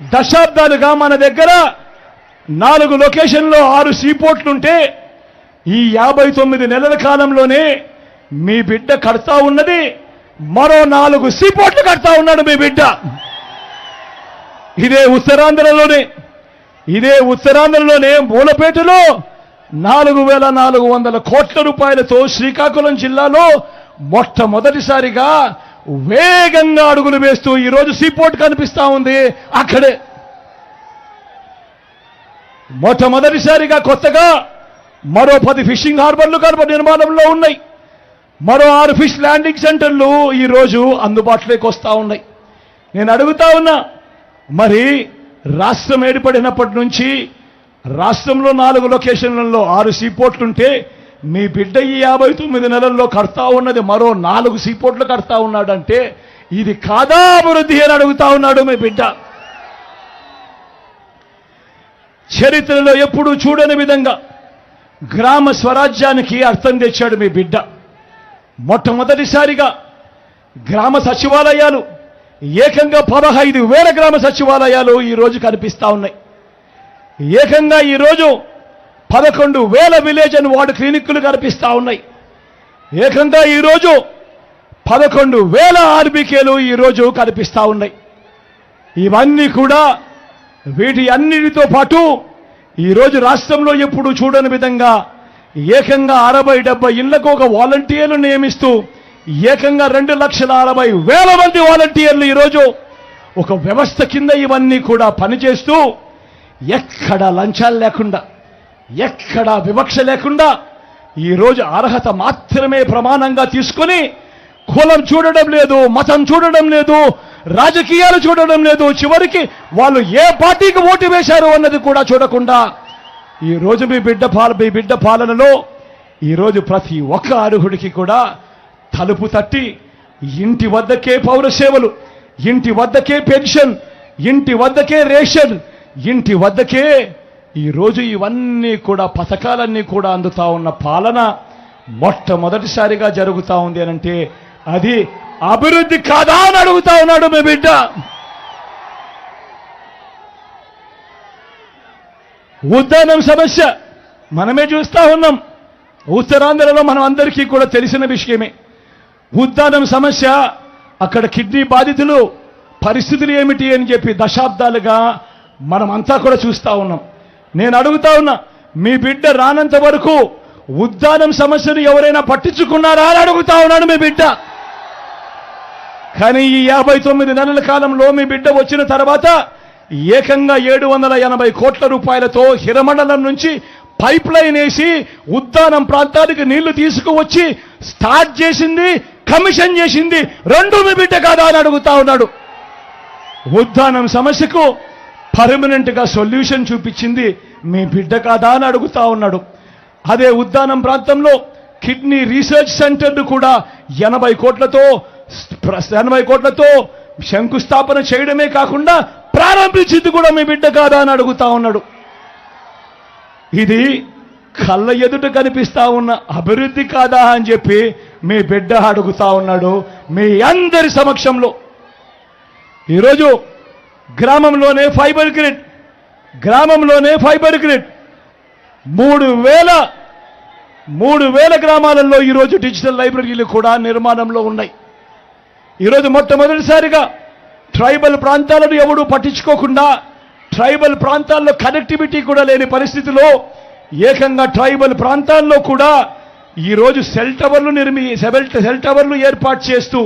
దశాబ్దాలుగా మన దగ్గర నాలుగు లొకేషన్లో ఆరు సీపోర్ట్లుంటే ఈ యాభై తొమ్మిది నెలల కాలంలోనే మీ బిడ్డ కడతా ఉన్నది. మరో నాలుగు సీపోర్ట్లు కడతా ఉన్నాడు మీ బిడ్డ. ఇదే ఉత్తరాంధ్రలోనే ఇదే ఉత్తరాంధ్రలోనే మూలపేటలో నాలుగు వేల నాలుగు వందల కోట్ల రూపాయలతో శ్రీకాకుళం జిల్లాలో మొట్టమొదటిసారిగా వేగంగా అడుగులు వేస్తూ ఈరోజు సీపోర్ట్ కనిపిస్తా ఉంది. అక్కడే. మొట్టమొదటిసారిగా కొత్తగా మరో పది ఫిషింగ్ హార్బర్లు కనుక నిర్మాణంలో ఉన్నాయి. మరో ఆరు ఫిష్ ల్యాండింగ్ సెంటర్లు ఈరోజు అందుబాటులోకి వస్తూ ఉన్నాయి. నేను అడుగుతా ఉన్నా మరి రాష్ట్రం ఏర్పడినప్పటి నుంచి రాష్ట్రంలో నాలుగు లొకేషన్లలో ఆరు సీపోర్ట్లుంటే మీ బిడ్డ ఈ యాభై తొమ్మిది నెలల్లో కడతా ఉన్నది మరో నాలుగు సీపోర్ట్లు కడతా ఉన్నాడంటే ఇది కాదా అభివృద్ధి అని అడుగుతా ఉన్నాడు మీ బిడ్డ. చరిత్రలో ఎప్పుడూ చూడని విధంగా గ్రామ స్వరాజ్యానికి అర్థం తెచ్చాడు మీ బిడ్డ. మొట్టమొదటిసారిగా గ్రామ సచివాలయాలు ఏకంగా పదహైదు వేల గ్రామ సచివాలయాలు ఈరోజు కనిపిస్తా ఉన్నాయి. ఏకంగా ఈరోజు పదకొండు వేల విలేజ్ అని వార్డు క్లినిక్లు కనిపిస్తూ ఉన్నాయి. ఏకంగా ఈరోజు పదకొండు వేల ఆర్బీకేలు ఈరోజు కనిపిస్తూ ఉన్నాయి. ఇవన్నీ కూడా వీటి అన్నిటితో పాటు ఈరోజు రాష్ట్రంలో ఎప్పుడు చూడని విధంగా ఏకంగా అరవై డెబ్బై ఇళ్ళకు ఒక వాలంటీర్లు నియమిస్తూ ఏకంగా రెండు లక్షల అరవై వేల మంది వాలంటీర్లు ఈరోజు ఒక వ్యవస్థ కింద ఇవన్నీ కూడా పనిచేస్తూ ఎక్కడ లంచాలు లేకుండా ఎక్కడా వివక్ష లేకుండా ఈరోజు అర్హత మాత్రమే ప్రమాణంగా తీసుకొని కులం చూడడం లేదు మతం చూడడం లేదు రాజకీయాలు చూడడం లేదు. చివరికి వాళ్ళు ఏ పార్టీకి ఓటు వేశారు అన్నది కూడా చూడకుండా ఈ రోజు మీ బిడ్డ పాల మీ బిడ్డ పాలనలో ఈరోజు ప్రతి ఒక్క అర్హుడికి కూడా తలుపు తట్టి ఇంటి వద్దకే పౌర సేవలు ఇంటి వద్దకే పెన్షన్ ఇంటి వద్దకే రేషన్ ఇంటి వద్దకే ఈరోజు ఇవన్నీ కూడా పథకాలన్నీ కూడా అందుతా ఉన్న పాలన మొట్టమొదటిసారిగా జరుగుతూ ఉంది అనంటే అది అభివృద్ధి కాదా అని అడుగుతా ఉన్నాడు మీ బిడ్డ. ఉద్దానం సమస్య మనమే చూస్తా ఉన్నాం. ఉత్తరాంధ్రలో మనం అందరికీ కూడా తెలిసిన విషయమే. ఉద్దానం సమస్య అక్కడ కిడ్నీ బాధితులు పరిస్థితులు ఏమిటి అని చెప్పి దశాబ్దాలుగా మనమంతా కూడా చూస్తూ ఉన్నాం. నేను అడుగుతా ఉన్నా మీ బిడ్డ రానంత వరకు ఉద్దానం సమస్యను ఎవరైనా పట్టించుకున్నారా అని అడుగుతా ఉన్నాడు మీ బిడ్డ. కానీ ఈ యాభై తొమ్మిది నెలల కాలంలో మీ బిడ్డ వచ్చిన తర్వాత ఏకంగా ఏడు వందల ఎనభై కోట్ల రూపాయలతో హిరమండలం నుంచి పైప్ లైన్ వేసి ఉద్దానం ప్రాంతానికి నీళ్ళు తీసుకువచ్చి స్టార్ట్ చేసింది కమిషన్ చేసింది రెండు మీ బిడ్డ కాదా అని అడుగుతా ఉన్నాడు. ఉద్దానం సమస్యకు పర్మనెంట్గా సొల్యూషన్ చూపించింది మీ బిడ్డ కాదా అని అడుగుతా ఉన్నాడు. అదే ఉద్దానం ప్రాంతంలో కిడ్నీ రీసెర్చ్ సెంటర్ను కూడా ఎనభై కోట్లతో ఎనభై కోట్లతో శంకుస్థాపన చేయడమే కాకుండా ప్రారంభించింది కూడా మీ బిడ్డ కాదా అని అడుగుతా ఉన్నాడు. ఇది కళ్ళ ఎదుట కనిపిస్తా ఉన్న అభివృద్ధి కాదా అని చెప్పి మీ బిడ్డ అడుగుతా ఉన్నాడు మీ అందరి సమక్షంలో. ఈరోజు గ్రామంలోనే ఫైబర్ గ్రిడ్. గ్రామంలోనే ఫైబర్ గ్రిడ్. మూడు వేల మూడు వేల గ్రామాలలో ఈరోజు డిజిటల్ లైబ్రరీలు కూడా నిర్మాణంలో ఉన్నాయి. ఈరోజు మొట్టమొదటిసారిగా ట్రైబల్ ప్రాంతాలను ఎవడు పట్టించుకోకుండా ట్రైబల్ ప్రాంతాల్లో కనెక్టివిటీ కూడా లేని పరిస్థితిలో ఏకంగా ట్రైబల్ ప్రాంతాల్లో కూడా ఈరోజు సెల్ టవర్లు నిర్మి సెల్ సెల్ టవర్లు ఏర్పాటు చేస్తూ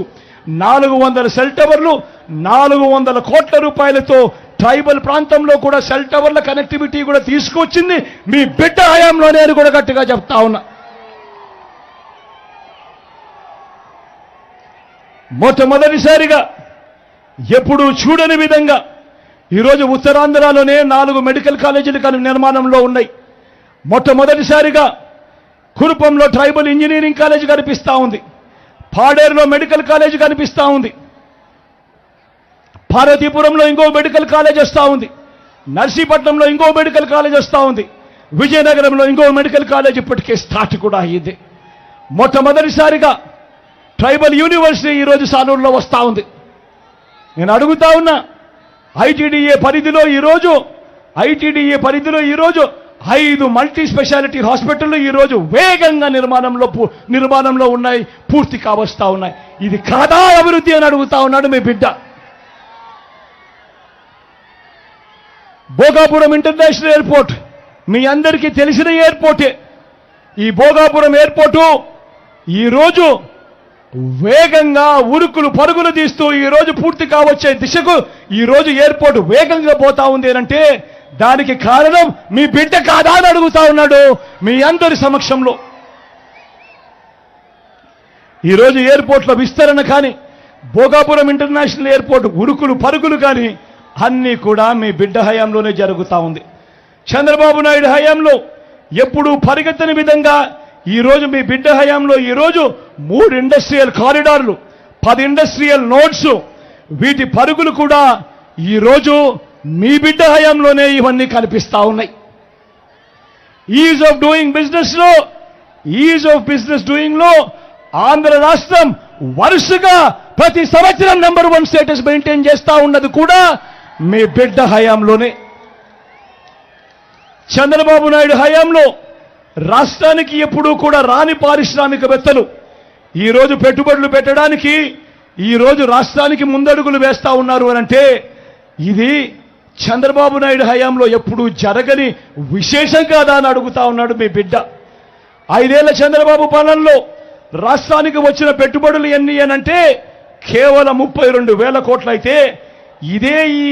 నాలుగు వందల సెల్ టవర్లు నాలుగు వందల కోట్ల రూపాయలతో ట్రైబల్ ప్రాంతంలో కూడా సెల్ టవర్ల కనెక్టివిటీ కూడా తీసుకొచ్చింది. మీ బిడ్డ హయాంలోనే అని కూడా గట్టిగా చెప్తా ఉన్నా. మొట్టమొదటిసారిగా ఎప్పుడూ చూడని విధంగా ఈరోజు ఉత్తరాంధ్రలోనే నాలుగు మెడికల్ కాలేజీలు కను- నిర్మాణంలో ఉన్నాయి. మొట్టమొదటిసారిగా కురుపంలో ట్రైబల్ ఇంజనీరింగ్ కాలేజ్ కనిపిస్తా ఉంది. పాడేరులో మెడికల్ కాలేజ్ కనిపిస్తూ ఉంది. పార్వతీపురంలో ఇంకో మెడికల్ కాలేజ్ వస్తూ ఉంది. నర్సీపట్నంలో ఇంకో మెడికల్ కాలేజ్ వస్తూ ఉంది. విజయనగరంలో ఇంకో మెడికల్ కాలేజ్ ఇప్పటికే స్టార్ట్ కూడా అయ్యింది. మొట్టమొదటిసారిగా ట్రైబల్ యూనివర్సిటీ ఈరోజు సాలూరులో వస్తూ ఉంది. నేను అడుగుతా ఉన్నా ఐటీడీఏ పరిధిలో ఈరోజు ఐటీడీఏ పరిధిలో ఈరోజు ఐదు మల్టీ స్పెషాలిటీ హాస్పిటళ్ళు ఈరోజు వేగంగా నిర్మాణంలో పూ- నిర్మాణంలో ఉన్నాయి పూర్తి కావస్తా ఉన్నాయి. ఇది కాదా అభివృద్ధి అని అడుగుతా ఉన్నాడు మీ బిడ్డ. భోగాపురం ఇంటర్నేషనల్ ఎయిర్పోర్ట్ మీ అందరికీ తెలిసిన ఎయిర్పోర్టే. ఈ భోగాపురం ఎయిర్పోర్టు ఈరోజు వేగంగా ఉరుకులు పరుగులు తీస్తూ ఈరోజు పూర్తి కావచ్చే దిశకు ఈ రోజు ఎయిర్పోర్ట్ వేగంగా పోతా ఉంది అంటే దానికి కారణం మీ బిడ్డ కాదా అని అడుగుతా ఉన్నాడు మీ అందరి సమక్షంలో. ఈరోజు ఎయిర్పోర్ట్లో విస్తరణ కానీ భోగాపురం ఇంటర్నేషనల్ ఎయిర్పోర్ట్ ఉరుకులు పరుగులు కానీ అన్నీ కూడా మీ బిడ్డ హయాంలోనే జరుగుతూ ఉంది. చంద్రబాబు నాయుడు హయాంలో ఎప్పుడూ పరిగెత్తని విధంగా ఈరోజు మీ బిడ్డ హయాంలో ఈరోజు మూడు ఇండస్ట్రియల్ కారిడార్లు పది ఇండస్ట్రియల్ నోట్స్ వీటి పరుగులు కూడా ఈ రోజు మీ బిడ్డ హయాంలోనే ఇవన్నీ కనిపిస్తా ఉన్నాయి. ఈజ్ ఆఫ్ డూయింగ్ బిజినెస్లో ఈజ్ ఆఫ్ బిజినెస్ డూయింగ్లో ఆంధ్ర రాష్ట్రం వరుసగా ప్రతి సంవత్సరం నెంబర్ వన్ స్టేటస్ మెయింటైన్ చేస్తా ఉన్నది కూడా మీ బిడ్డ హయాంలోనే. చంద్రబాబు నాయుడు హయాంలో రాష్ట్రానికి ఎప్పుడూ కూడా రాని పారిశ్రామికవేత్తలు ఈరోజు పెట్టుబడులు పెట్టడానికి ఈరోజు రాష్ట్రానికి ముందడుగులు వేస్తా ఉన్నారు అని అంటే ఇది చంద్రబాబు నాయుడు హయాంలో ఎప్పుడూ జరగని విశేషం కాదా అని అడుగుతా ఉన్నాడు మీ బిడ్డ. ఐదేళ్ళ చంద్రబాబు పాలనలో రాష్ట్రానికి వచ్చిన పెట్టుబడులు ఎన్ని అనంటే కేవలం ముప్పై రెండు వేల కోట్లయితే ఇదే ఈ